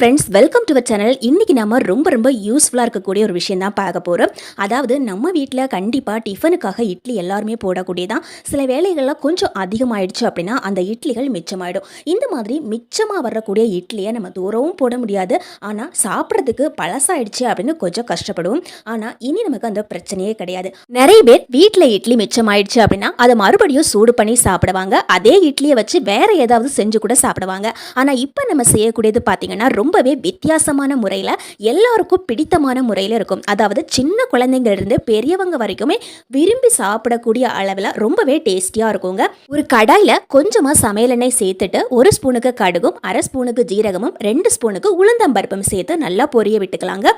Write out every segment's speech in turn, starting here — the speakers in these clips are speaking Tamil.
ஃப்ரெண்ட்ஸ் வெல்கம் டு சேனல் இன்றைக்கி நம்ம ரொம்ப ரொம்ப யூஸ்ஃபுல்லாக இருக்கக்கூடிய ஒரு விஷயம் தான் பார்க்க போகிறோம் அதாவது நம்ம வீட்டில் கண்டிப்பாக டிஃபனுக்காக இட்லி எல்லாருமே போடக்கூடியதான். சில வேலைகள்லாம் கொஞ்சம் அதிகமாகிடுச்சு அப்படின்னா அந்த இட்லிகள் மிச்சமாயிடும். இந்த மாதிரி மிச்சமாக வரக்கூடிய இட்லியை நம்ம தூரமும் போட முடியாது. ஆனால் சாப்பிட்றதுக்கு பழசாயிடுச்சு அப்படின்னு கொஞ்சம் கஷ்டப்படுவோம். ஆனால் இனி நமக்கு அந்த பிரச்சனையே கிடையாது. நிறைய பேர் வீட்டில் இட்லி மிச்சமாயிடுச்சு அப்படின்னா அதை மறுபடியும் சூடு பண்ணி சாப்பிடுவாங்க. அதே இட்லியை வச்சு வேற ஏதாவது செஞ்சு கூட சாப்பிடுவாங்க. ஆனால் இப்போ நம்ம செய்யக்கூடியது பார்த்தீங்கன்னா ரொம்பவே வித்தியாசமான முறையில் எல்லாருக்கும் பிடித்தமான முறையில் இருக்கும். அதாவது சின்ன குழந்தைங்கள்லேருந்து பெரியவங்க வரைக்குமே விரும்பி சாப்பிடக்கூடிய அளவில் ரொம்பவே டேஸ்டியாக இருக்குங்க. ஒரு கடாயில் கொஞ்சமாக சமையல் எண்ணெய் சேர்த்துட்டு ஒரு ஸ்பூனுக்கு கடுகும் அரை ஸ்பூனுக்கு ஜீரகமும் ரெண்டு ஸ்பூனுக்கு உளுந்தம்பருப்பும் சேர்த்து நல்லா பொரிய விட்டுக்கலாங்க.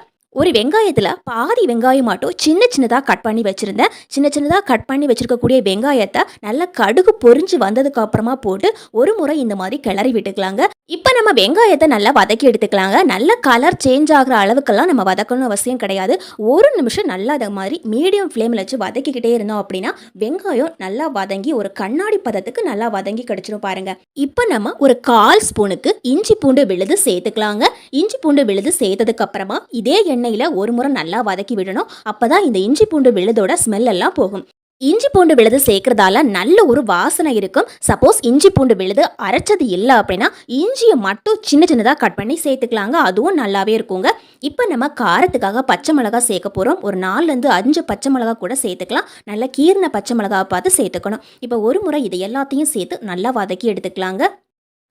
ஒரு வெங்காயத்தில் பாதி வெங்காயம் மட்டும் சின்ன சின்னதாக கட் பண்ணி வச்சுருந்தேன். சின்ன சின்னதாக கட் பண்ணி வச்சுருக்கக்கூடிய வெங்காயத்தை நல்லா கடுகு பொறிஞ்சு வந்ததுக்கு அப்புறமா போட்டு ஒரு முறை இந்த மாதிரி கிளறி விட்டுக்கலாங்க. இப்போ நம்ம வெங்காயத்தை நல்லா வதக்கி எடுத்துக்கலாங்க. நல்ல கலர் சேஞ்ச் ஆகிற அளவுக்கெல்லாம் நம்ம வதக்கணும் அவசியம் கிடையாது. ஒரு நிமிஷம் நல்லா அதை மாதிரி மீடியம் ஃப்ளேமில் வச்சு வதக்கிக்கிட்டே இருந்தோம் அப்படின்னா வெங்காயம் நல்லா வதங்கி ஒரு கண்ணாடி பதத்துக்கு நல்லா வதங்கி கிடச்சிரும் பாருங்கள் இப்போ நம்ம ஒரு கால் ஸ்பூனுக்கு இஞ்சி பூண்டு விழுது சேர்த்துக்கலாங்க. இஞ்சி பூண்டு விழுது சேர்த்ததுக்கு அப்புறமா இதே எண்ணெயில் ஒரு முறை நல்லா வதக்கி விடணும். அப்போ தான் இந்த இஞ்சி பூண்டு விழுதோட ஸ்மெல் எல்லாம் போகும். இஞ்சி பூண்டு விழுது சேர்க்கறதால நல்ல ஒரு வாசனை இருக்கும். சப்போஸ் இஞ்சி பூண்டு விழுது அரைச்சது இல்லை அப்படின்னா இஞ்சியை மட்டும் சின்ன சின்னதாக கட் பண்ணி சேர்த்துக்கலாங்க. அதுவும் நல்லாவே இருக்குங்க. இப்போ நம்ம காரத்துக்காக பச்சை மிளகா சேர்க்க போகிறோம் ஒரு நாலுலேருந்து அஞ்சு பச்சை மிளகா கூட சேர்த்துக்கலாம். நல்லா கீரண பச்சை மிளகாவை பார்த்து சேர்த்துக்கணும். இப்போ ஒரு முறை இதை எல்லாத்தையும் சேர்த்து நல்லா வதக்கி எடுத்துக்கலாங்க.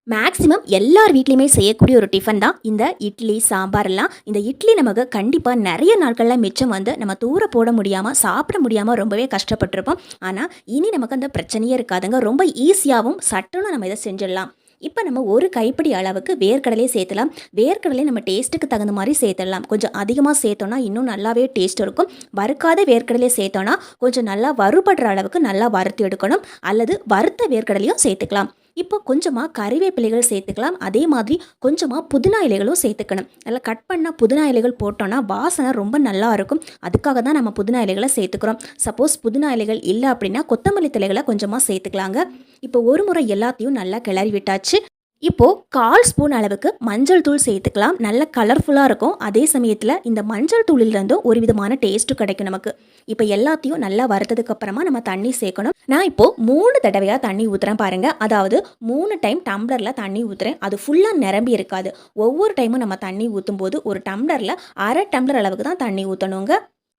மேக்ஸிமம் எல்லார் வீட்லேயுமே செய்யக்கூடிய ஒரு டிஃபன் தான். இந்த இட்லி சாம்பார்லாம் இந்த இட்லி நமக்கு கண்டிப்பாக நிறைய நாட்களில் மிச்சம் வந்து நம்ம தூர போட முடியாமல் சாப்பிட முடியாமல் ரொம்பவே கஷ்டப்பட்டிருப்போம். ஆனால் இனி நமக்கு அந்த பிரச்சனையே இருக்காதுங்க. ரொம்ப ஈஸியாகவும் சட்டனும் நம்ம இதை செஞ்சிடலாம். இப்போ நம்ம ஒரு கைப்பிடி அளவுக்கு வேர்க்கடலையே சேர்த்தலாம். வேர்க்கடலை நம்ம டேஸ்ட்டுக்கு தகுந்த மாதிரி சேர்த்துடலாம். கொஞ்சம் அதிகமாக சேர்த்தோன்னா இன்னும் நல்லாவே டேஸ்ட் இருக்கும். வறுக்காத வேர்க்கடலையை சேர்த்தோன்னா கொஞ்சம் நல்லா வறுபடுற அளவுக்கு நல்லா வறுத்து எடுக்கணும். அல்லது வறுத்த வேர்க்கடலையும் சேர்த்துக்கலாம். இப்போ கொஞ்சமாக கறிவேப்பிலைகள் சேர்த்துக்கலாம். அதே மாதிரி கொஞ்சமாக புதினா இலைகளும் சேர்த்துக்கணும். நல்லா கட் பண்ணால் புதினா இலைகள் போட்டோன்னா வாசனை ரொம்ப நல்லா இருக்கும். அதுக்காக தான் நம்ம புதினா இலைகளை சேர்த்துக்கிறோம். சப்போஸ் புதினா இலைகள் இல்லை அப்படின்னா கொத்தமல்லி தலைகளை கொஞ்சமாக சேர்த்துக்கலாங்க. இப்போ ஒரு முறை எல்லாத்தையும் நல்லா கிளறி விட்டாச்சு. இப்போது கால் ஸ்பூன் அளவுக்கு மஞ்சள் தூள் சேர்த்துக்கலாம். நல்ல கலர்ஃபுல்லாக இருக்கும். அதே சமயத்தில் இந்த மஞ்சள் தூளிலிருந்து ஒரு விதமான டேஸ்ட்டும் கிடைக்கும் நமக்கு. இப்போ எல்லாத்தையும் நல்லா வறுத்ததுக்கு அப்புறமா நம்ம தண்ணி சேர்க்கணும். நான் இப்போ மூணு தடவையாக தண்ணி ஊற்றுறேன் பாருங்க. அதாவது மூணு டைம் டம்ளரில் தண்ணி ஊற்றுறேன் அது ஃபுல்லாக நிரம்பி இருக்காது. ஒவ்வொரு டைமும் நம்ம தண்ணி ஊற்றும் போது ஒரு டம்ளரில் அரை டம்ளர் அளவுக்கு தான் தண்ணி ஊற்றணுங்க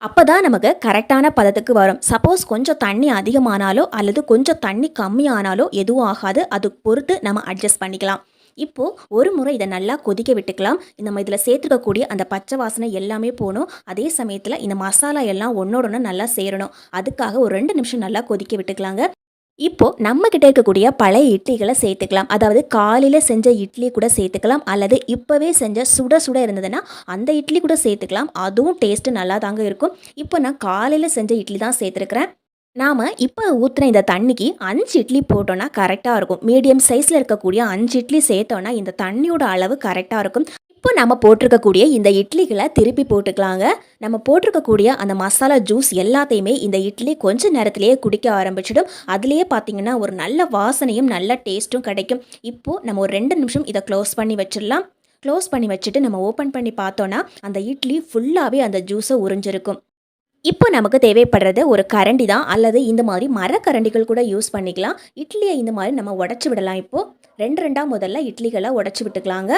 அப்போ தான் நமக்கு கரெக்டான பதத்துக்கு வரும். சப்போஸ் கொஞ்சம் தண்ணி அதிகமானாலோ அல்லது கொஞ்சம் தண்ணி கம்மியானாலோ எதுவும் ஆகாது. அது பொறுத்து நம்ம அட்ஜஸ்ட் பண்ணிக்கலாம். இப்போது ஒரு முறை இதை நல்லா கொதிக்க விட்டுக்கலாம். நம்ம இதில் சேர்த்துக்கக்கூடிய அந்த பச்சை வாசனை எல்லாமே போகணும். அதே சமயத்தில் இந்த மசாலா எல்லாம் ஒன்றோட ஒன்று நல்லா சேரணும். அதுக்காக ஒரு ரெண்டு நிமிஷம் நல்லா கொதிக்க விட்டுக்கலாங்க. இப்போ நம்ம கிட்ட இருக்கக்கூடிய பழைய இட்லிகளை சேர்த்துக்கலாம். அதாவது காலையில் செஞ்ச இட்லி கூட சேர்த்துக்கலாம். அல்லது இப்போவே செஞ்ச சுட சுட இருந்ததுன்னா அந்த இட்லி கூட சேர்த்துக்கலாம். அதுவும் டேஸ்ட்டு நல்லா தாங்க இருக்கும். இப்போ நான் காலையில் செஞ்ச இட்லி தான் சேர்த்துருக்குறேன். நாம் இப்போ ஊற்றுன இந்த தண்ணிக்கு அஞ்சு இட்லி போட்டோன்னா கரெக்டாக இருக்கும். மீடியம் சைஸில் இருக்கக்கூடிய அஞ்சு இட்லி சேர்த்தோன்னா இந்த தண்ணியோட அளவு கரெக்டாக இருக்கும். இப்போ நம்ம போட்டிருக்கக்கூடிய இந்த இட்லிகளை திருப்பி போட்டுக்கலாங்க. நம்ம போட்டிருக்கக்கூடிய அந்த மசாலா ஜூஸ் எல்லாத்தையுமே இந்த இட்லி கொஞ்ச நேரத்திலேயே குடிக்க ஆரம்பிச்சிடும். அதுலேயே பார்த்தீங்கன்னா ஒரு நல்ல வாசனையும் நல்ல டேஸ்ட்டும் கிடைக்கும். இப்போது நம்ம ஒரு ரெண்டு நிமிஷம் இதை க்ளோஸ் பண்ணி வச்சிடலாம். க்ளோஸ் பண்ணி வச்சுட்டு நம்ம ஓப்பன் பண்ணி பார்த்தோன்னா அந்த இட்லி ஃபுல்லாகவே அந்த ஜூஸை உறிஞ்சிருக்கும். இப்போ நமக்கு தேவைப்படுறது ஒரு கரண்டி தான். அல்லது இந்த மாதிரி மரக்கரண்டிகள் கூட யூஸ் பண்ணிக்கலாம். இட்லியை இந்த மாதிரி நம்ம உடச்சி விடலாம். இப்போது ரெண்டு ரெண்டாக முதல்ல இட்லிகளை உடச்சி விட்டுக்கலாங்க.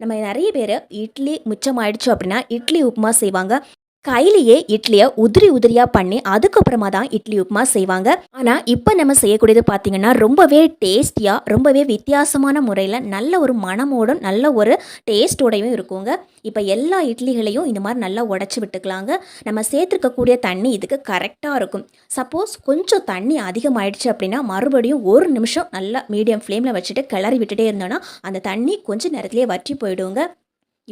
நம்ம நிறைய பேர் இட்லி மிச்சமாயிடுச்சு அப்படின்னா இட்லி உப்புமா செய்வாங்க. கையிலேயே இட்லியை உதிரி உதிரியாக பண்ணி அதுக்கப்புறமா தான் இட்லி உப்புமா செய்வாங்க. ஆனால் இப்போ நம்ம செய்யக்கூடியது பார்த்திங்கன்னா ரொம்பவே டேஸ்டியாக ரொம்பவே வித்தியாசமான முறையில் நல்ல ஒரு மனமோடும் நல்ல ஒரு டேஸ்டோடையும் இருக்குங்க. இப்போ எல்லா இட்லிகளையும் இந்த மாதிரி நல்லா உடச்சி விட்டுக்கலாங்க. நம்ம சேர்த்துருக்கக்கூடிய தண்ணி இதுக்கு கரெக்டாக இருக்கும். சப்போஸ் கொஞ்சம் தண்ணி அதிகமாயிடுச்சு அப்படின்னா மறுபடியும் ஒரு நிமிஷம் நல்லா மீடியம் ஃப்ளேமில் வச்சுட்டு கிளறி விட்டுட்டே இருந்தோன்னா அந்த தண்ணி கொஞ்சம் நேரத்துலேயே வற்றி போயிடுங்க.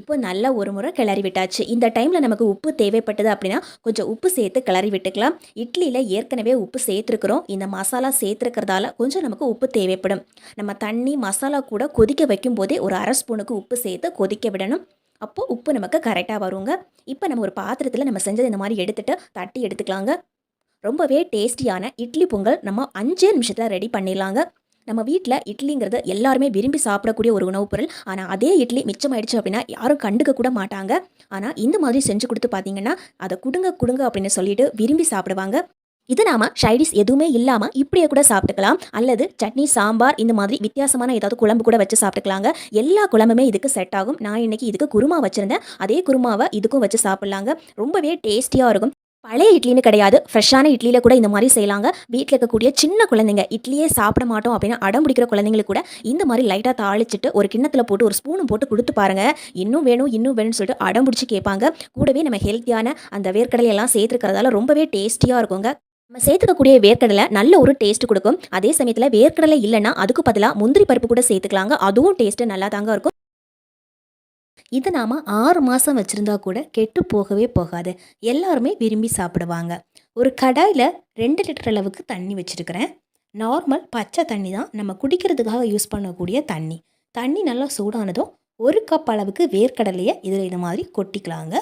இப்போ நல்லா ஒரு முறை கிளறி விட்டாச்சு. இந்த டைமில் நமக்கு உப்பு தேவைப்பட்டது அப்படின்னா கொஞ்சம் உப்பு சேர்த்து கிளறி விட்டுக்கலாம். இட்லியில் ஏற்கனவே உப்பு சேர்த்துருக்குறோம். இந்த மசாலா சேர்த்துருக்கிறதால கொஞ்சம் நமக்கு உப்பு தேவைப்படும். நம்ம தண்ணி மசாலா கூட கொதிக்க வைக்கும் போதே ஒரு அரை ஸ்பூனுக்கு உப்பு சேர்த்து கொதிக்க விடணும். அப்போது உப்பு நமக்கு கரெக்டாக வருங்க. இப்போ நம்ம ஒரு பாத்திரத்தில் நம்ம செஞ்சது இந்த மாதிரி எடுத்துகிட்டு தட்டி எடுத்துக்கலாங்க. ரொம்பவே டேஸ்டியான இட்லி பொங்கல் நம்ம அஞ்சே நிமிஷத்தில் ரெடி பண்ணிடலாங்க. நம்ம வீட்டில் இட்லிங்கிறது எல்லாருமே விரும்பி சாப்பிடக்கூடிய ஒரு உணவுப் பொருள். ஆனால் அதே இட்லி மிச்சம் ஆயிடுச்சு அப்படின்னா யாரும் கண்டுக்க கூட மாட்டாங்க. ஆனால் இந்த மாதிரி செஞ்சு கொடுத்து பார்த்தீங்கன்னா அதை கொடுங்க கொடுங்க அப்படின்னு சொல்லிட்டு விரும்பி சாப்பிடுவாங்க. இது நாம ஷைடிஸ் எதுவுமே இல்லாமல் இப்படியே கூட சாப்பிட்டுக்கலாம். அல்லது சட்னி சாம்பார் இந்த மாதிரி வித்தியாசமான ஏதாவது குழம்பு கூட வச்சு சாப்பிட்டுக்கலாங்க. எல்லா குழம்புமே இதுக்கு செட் ஆகும். நான் இன்னைக்கு இதுக்கு குருமா வச்சுருந்தேன். அதே குருமாவை இதுக்கும் வச்சு சாப்பிட்லாங்க. ரொம்பவே டேஸ்டியாக இருக்கும். பழைய இட்லின்னு கிடையாது. ஃப்ரெஷ்ஷான இட்லியில் கூட இந்த மாதிரி செய்யலாங்க. வீட்டில் இருக்கக்கூடிய சின்ன குழந்தைங்க இட்லியே சாப்பிட மாட்டோம் அப்படின்னு அடம் பிடிக்கிற குழந்தைங்களுக்கு கூட இந்த மாதிரி லைட்டாக தாளிச்சிட்டு ஒரு கிண்ணத்தில் போட்டு ஒரு ஸ்பூனும் போட்டு கொடுத்து பாருங்க. இன்னும் வேணும் இன்னும் வேணும்னு சொல்லிட்டு அடம் பிடிச்சி கேட்பாங்க. கூடவே நம்ம ஹெல்த்தியான அந்த வேர்க்கடலையெல்லாம் சேர்த்துருக்கிறதால ரொம்பவே டேஸ்டியாக இருக்குங்க. நம்ம சேர்த்துக்கக்கூடிய வேர்க்கடலை நல்ல ஒரு டேஸ்ட் கொடுக்கும். அதே சமயத்தில் வேர்க்கடலை இல்லைன்னா அதுக்கு பதிலாக முந்திரி பருப்பு கூட சேர்த்துக்கலாங்க. அதுவும் டேஸ்ட்டு நல்லா தாங்க இருக்கும். இது நாம் ஆறு மாதம் வச்சுருந்தா கூட கெட்டு போகவே போகாது. எல்லாருமே விரும்பி சாப்பிடுவாங்க. ஒரு கடாயில் ரெண்டு லிட்டர் அளவுக்கு தண்ணி வச்சுருக்கிறேன். நார்மல் பச்சை தண்ணி தான். நம்ம குடிக்கிறதுக்காக யூஸ் பண்ணக்கூடிய தண்ணி. தண்ணி நல்லா சூடானதும் ஒரு கப் அளவுக்கு வேர்க்கடலையை இதில் இது மாதிரி கொட்டிக்கலாங்க.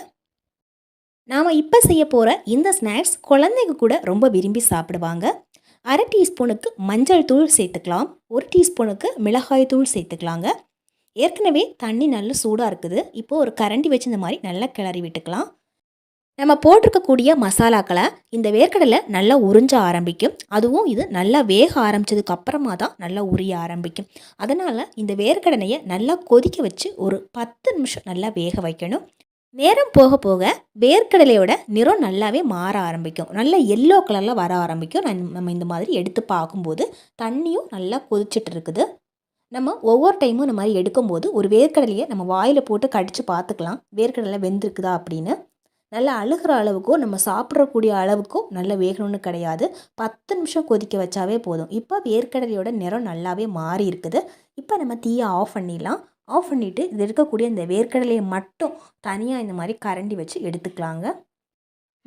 நாம் இப்போ செய்ய போகிற இந்த ஸ்நாக்ஸ் குழந்தைங்க கூட ரொம்ப விரும்பி சாப்பிடுவாங்க. அரை டீஸ்பூனுக்கு மஞ்சள் தூள் சேர்த்துக்கலாம். ஒரு டீஸ்பூனுக்கு மிளகாய் தூள் சேர்த்துக்கலாங்க. ஏற்கனவே தண்ணி நல்லா சூடாக இருக்குது. இப்போ ஒரு கரண்டி வச்சு இந்த மாதிரி நல்லா கிளறி விட்டுக்கலாம். நம்ம போட்டிருக்கக்கூடிய மசாலாக்களை இந்த வேர்க்கடலை நல்லா உறிஞ்ச ஆரம்பிக்கும். அதுவும் இது நல்லா வேக ஆரம்பித்ததுக்கு அப்புறமா தான் நல்லா உரிய ஆரம்பிக்கும். அதனால் இந்த வேர்க்கடலையை நல்லா கொதிக்க வச்சு ஒரு பத்து நிமிஷம் நல்லா வேக வைக்கணும். நேரம் போக போக வேர்க்கடலையோட நிறம் நல்லாவே மாற ஆரம்பிக்கும். நல்லா எல்லோ கலரில் வர ஆரம்பிக்கும். நம்ம இந்த மாதிரி எடுத்து பார்க்கும்போது தண்ணியும் நல்லா கொதிச்சிட்டு இருக்குது. நம்ம ஒவ்வொரு டைமும் இந்த மாதிரி எடுக்கும்போது ஒரு வேர்க்கடலையை நம்ம வாயில் போட்டு கடித்து பார்த்துக்கலாம். வேர்க்கடலை வெந்திருக்குதா அப்படின்னு. நல்லா அழுகிற அளவுக்கோ நம்ம சாப்பிட்றக்கூடிய அளவுக்கோ நல்லா வேகணும்னு கிடையாது. பத்து நிமிஷம் கொதிக்க வச்சாவே போதும். இப்போ வேர்க்கடலையோட நிறம் நல்லாவே மாறி இருக்குது. இப்போ நம்ம தீயை ஆஃப் பண்ணிடலாம். ஆஃப் பண்ணிவிட்டு இது இருக்கக்கூடிய இந்த வேர்க்கடலையை மட்டும் தனியாக இந்த மாதிரி கரண்டி வச்சு எடுத்துக்கலாங்க.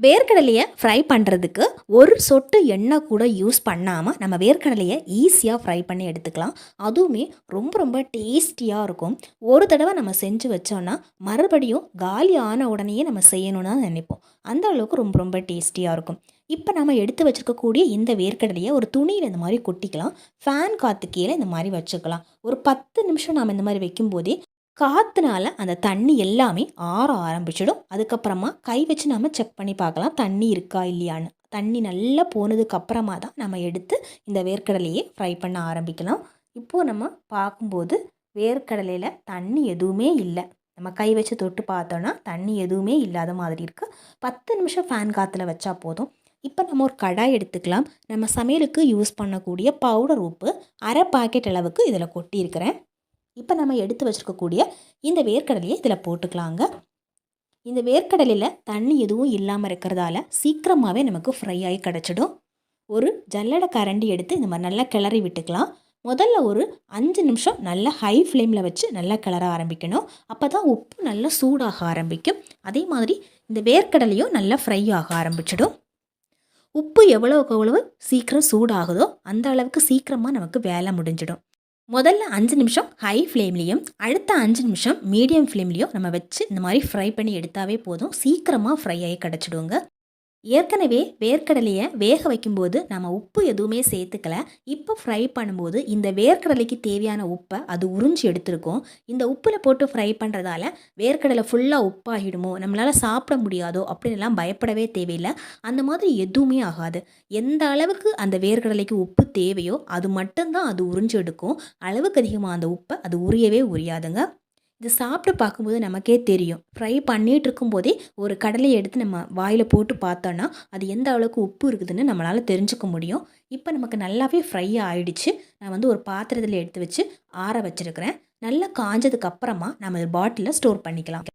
வேர்க்கடலையை ஃப்ரை பண்ணுறதுக்கு ஒரு சொட்டு எண்ணெய் கூட யூஸ் பண்ணாமல் நம்ம வேர்க்கடலையை ஈஸியாக ஃப்ரை பண்ணி எடுத்துக்கலாம். அதுவுமே ரொம்ப ரொம்ப டேஸ்டியாக இருக்கும். ஒரு தடவை நம்ம செஞ்சு வச்சோன்னா மறுபடியும் காலி ஆன உடனேயே நம்ம செய்யணும்னு தான் நினைப்போம். அந்த அளவுக்கு ரொம்ப ரொம்ப டேஸ்டியாக இருக்கும். இப்போ நம்ம எடுத்து வச்சுருக்கக்கூடிய இந்த வேர்க்கடலையை ஒரு துணியில் இந்த மாதிரி கொட்டிக்கலாம். ஃபேன் காற்று கீழே இந்த மாதிரி வச்சுக்கலாம். ஒரு பத்து நிமிஷம் நாம் இந்த மாதிரி வைக்கும்போதே காற்றுனால அந்த தண்ணி எல்லாமே ஆற ஆரம்பிச்சிடும். அதுக்கப்புறமா கை வச்சு நம்ம செக் பண்ணி பார்க்கலாம். தண்ணி இருக்கா இல்லையான்னு. தண்ணி நல்லா போனதுக்கு அப்புறமா தான் நம்ம எடுத்து இந்த வேர்க்கடலையே ஃப்ரை பண்ண ஆரம்பிக்கலாம். இப்போது நம்ம பார்க்கும்போது வேர்க்கடலையில் தண்ணி எதுவுமே இல்லை. நம்ம கை வச்சு தொட்டு பார்த்தோன்னா தண்ணி எதுவுமே இல்லாத மாதிரி இருக்குது பத்து நிமிஷம் ஃபேன் காற்றுல வச்சா போதும். இப்போ நம்ம ஒரு கடாய் எடுத்துக்கலாம். நம்ம சமையலுக்கு யூஸ் பண்ணக்கூடிய பவுடர் உப்பு அரை பாக்கெட் அளவுக்கு இதில் கொட்டியிருக்கிறேன். இப்போ நம்ம எடுத்து வச்சுருக்கக்கூடிய இந்த வேர்க்கடலையை இதில் போட்டுக்கலாங்க. இந்த வேர்க்கடலையில் தண்ணி எதுவும் இல்லாமல் இருக்கிறதால சீக்கிரமாகவே நமக்கு ஃப்ரை ஆகி கிடச்சிடும். ஒரு ஜல்லடை கரண்டி எடுத்து இந்த மாதிரி நல்லா கிளறி விட்டுக்கலாம். முதல்ல ஒரு அஞ்சு நிமிஷம் நல்லா ஹை ஃப்ளேமில் வச்சு நல்லா கிளற ஆரம்பிக்கணும். அப்போ தான் உப்பு நல்லா சூடாக ஆரம்பிக்கும். அதே மாதிரி இந்த வேர்க்கடலையும் நல்லா ஃப்ரை ஆக ஆரம்பிச்சிடும். உப்பு எவ்வளோக்கு எவ்வளவு சீக்கிரம் சூடாகுதோ அந்த அளவுக்கு சீக்கிரமாக நமக்கு வேலை முடிஞ்சிடும். முதல்ல அஞ்சு நிமிஷம் ஹை ஃப்ளேம்லேயும் அடுத்த அஞ்சு நிமிஷம் மீடியம் ஃப்ளேம்லேயும் நம்ம வச்சு இந்த மாதிரி ஃப்ரை பண்ணி எடுத்தாவே போதும். சீக்கிரமாக ஃப்ரை ஆகி கிடச்சிடுங்க. ஏற்கனவே வேர்க்கடலையை வேக வைக்கும்போது நம்ம உப்பு எதுவுமே சேர்த்துக்கல. இப்போ ஃப்ரை பண்ணும்போது இந்த வேர்க்கடலைக்கு தேவையான உப்பை அது உறிஞ்சி எடுத்திருக்கோம். இந்த உப்பில் போட்டு ஃப்ரை பண்ணுறதால வேர்க்கடலை ஃபுல்லாக உப்பாகிடுமோ நம்மளால் சாப்பிட முடியாதோ அப்படின்லாம் பயப்படவே தேவையில்லை. அந்த மாதிரி எதுவுமே ஆகாது. எந்த அளவுக்கு அந்த வேர்க்கடலைக்கு உப்பு தேவையோ அது மட்டும்தான் அது உறிஞ்சி எடுக்கும். அளவுக்கு அதிகமாக அந்த உப்பை அது உரியவே உரியாதுங்க. இது சாப்பிட்டு பார்க்கும்போது நமக்கே தெரியும். ஃப்ரை பண்ணிகிட்டு இருக்கும்போதே ஒரு கடலையை எடுத்து நம்ம வாயில் போட்டு பார்த்தோன்னா அது எந்த அளவுக்கு உப்பு இருக்குதுன்னு நம்மளால் தெரிஞ்சுக்க முடியும். இப்போ நமக்கு நல்லாவே ஃப்ரை ஆகிடுச்சு நான் வந்து ஒரு பாத்திரத்தில் எடுத்து வச்சு ஆற வச்சுருக்கிறேன். நல்லா காஞ்சதுக்கு அப்புறமா நம்ம பாட்டிலில் ஸ்டோர் பண்ணிக்கலாம்.